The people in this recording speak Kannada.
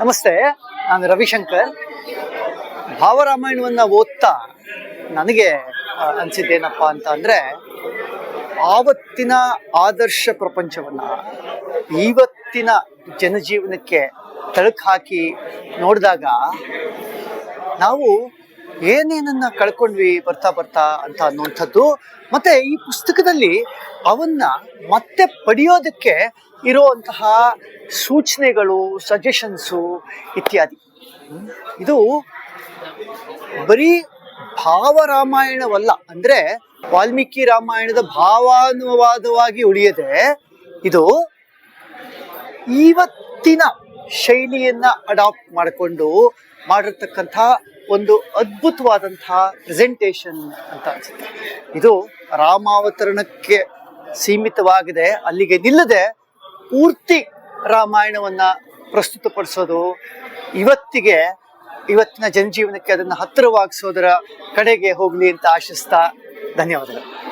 ನಮಸ್ತೆ, ನಾನು ರವಿಶಂಕರ್. ಭಾವರಾಮಾಯಣವನ್ನು ಓದ್ತಾ ನನಗೆ ಅನಿಸಿದ್ದೇನಪ್ಪ ಅಂತ ಅಂದರೆ, ಆವತ್ತಿನ ಆದರ್ಶ ಪ್ರಪಂಚವನ್ನು ಇವತ್ತಿನ ಜನಜೀವನಕ್ಕೆ ತಳಕು ಹಾಕಿ ನೋಡಿದಾಗ ನಾವು ಏನೇನನ್ನ ಕಳ್ಕೊಂಡ್ವಿ ಬರ್ತಾ ಬರ್ತಾ ಅಂತ ಅನ್ನುವಂಥದ್ದು ಮತ್ತೆ ಈ ಪುಸ್ತಕದಲ್ಲಿ ಅವನ್ನ ಮತ್ತೆ ಪಡೆಯೋದಕ್ಕೆ ಇರುವಂತಹ ಸೂಚನೆಗಳು ಸಜೆಷನ್ಸು ಇತ್ಯಾದಿ. ಇದು ಬರೀ ಭಾವರಾಮಾಯಣವಲ್ಲ, ಅಂದ್ರೆ ವಾಲ್ಮೀಕಿ ರಾಮಾಯಣದ ಭಾವಾನುವಾದವಾಗಿ ಉಳಿಯದೆ ಇದು ಇವತ್ತಿನ ಶೈಲಿಯನ್ನ ಅಡಾಪ್ಟ್ ಮಾಡಿಕೊಂಡು ಮಾಡಿರ್ತಕ್ಕಂಥ ಒಂದು ಅದ್ಭುತವಾದಂತಹ ಪ್ರೆಸೆಂಟೇಷನ್ ಅಂತ ಅನ್ಸುತ್ತೆ. ಇದು ರಾಮಾವತರಣಕ್ಕೆ ಸೀಮಿತವಾಗಿದೆ, ಅಲ್ಲಿಗೆ ನಿಲ್ಲದೆ ಪೂರ್ತಿ ರಾಮಾಯಣವನ್ನ ಪ್ರಸ್ತುತಪಡಿಸೋದು, ಇವತ್ತಿಗೆ ಇವತ್ತಿನ ಜನಜೀವನಕ್ಕೆ ಅದನ್ನು ಹತ್ತಿರವಾಗಿಸೋದರ ಕಡೆಗೆ ಹೋಗಲಿ ಅಂತ ಆಶಿಸ್ತಾ ಧನ್ಯವಾದಗಳು.